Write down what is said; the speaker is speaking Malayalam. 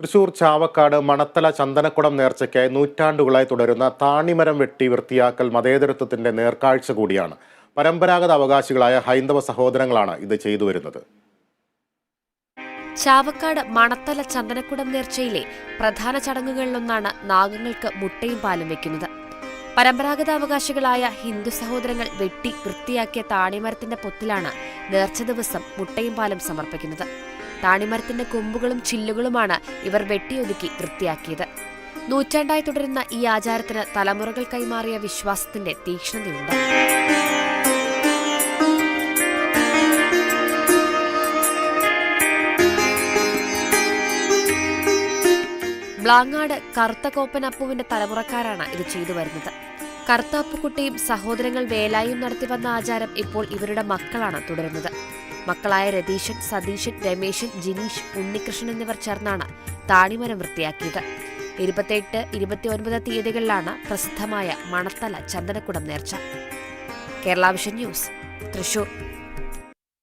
തൃശൂർ ചാവക്കാട് മണത്തല ചന്ദനക്കുടം നേർച്ചയ്ക്കായി നൂറ്റാണ്ടുകളായി തുടരുന്ന താണിമരം വെട്ടി വൃത്തിയാക്കൽ മതേതരത്വത്തിന്റെ നേർക്കാഴ്ച കൂടിയാണ്. പരമ്പരാഗത അവകാശികളായ ഹൈന്ദവ സഹോദരങ്ങളാണ് ഇത് ചെയ്തു വരുന്നത്. ചാവക്കാട് മണത്തല ചന്ദനക്കുടം നേർച്ചയിലെ പ്രധാന ചടങ്ങുകളിലൊന്നാണ് നാഗങ്ങൾക്ക് മുട്ടയും പാലും വെക്കുന്നത്. പരമ്പരാഗത അവകാശികളായ ഹിന്ദു സഹോദരങ്ങൾ വെട്ടി വൃത്തിയാക്കിയ താണിമരത്തിന്റെ പൊത്തിലാണ് നേർച്ച ദിവസം മുട്ടയും പാലും സമർപ്പിക്കുന്നത്. താണിമരത്തിന്റെ കൊമ്പുകളും ചില്ലുകളുമാണ് ഇവർ വെട്ടിയൊതുക്കി വൃത്തിയാക്കിയത്. നൂറ്റാണ്ടായി തുടരുന്ന ഈ ആചാരത്തിന് തലമുറകൾ കൈമാറിയ വിശ്വാസത്തിന്റെ തീക്ഷ്ണതയുണ്ട്. ബ്ലാങ്ങാട് കറുത്ത കോപ്പനപ്പുവിന്റെ തലമുറക്കാരാണ് ഇത് ചെയ്തു വരുന്നത്. കറുത്ത അപ്പുക്കുട്ടിയും സഹോദരങ്ങൾ വേലായും നടത്തി വന്ന ആചാരം ഇപ്പോൾ ഇവരുടെ മക്കളാണ് തുടരുന്നത്. മക്കളായ രതീശൻ സതീശൻ രമേശൻ ജിനീഷ് ഉണ്ണികൃഷ്ണൻ എന്നിവർ ചേർന്നാണ് താണിമരം വൃത്തിയാക്കിയത്. ഇരുപത്തിയെട്ട് ഇരുപത്തിയൊൻപത് തീയതികളിലാണ് പ്രസിദ്ധമായ മണത്തല ചന്ദനക്കുടം നേർച്ച. കേരളാവിഷൻ ന്യൂസ് തൃശൂർ.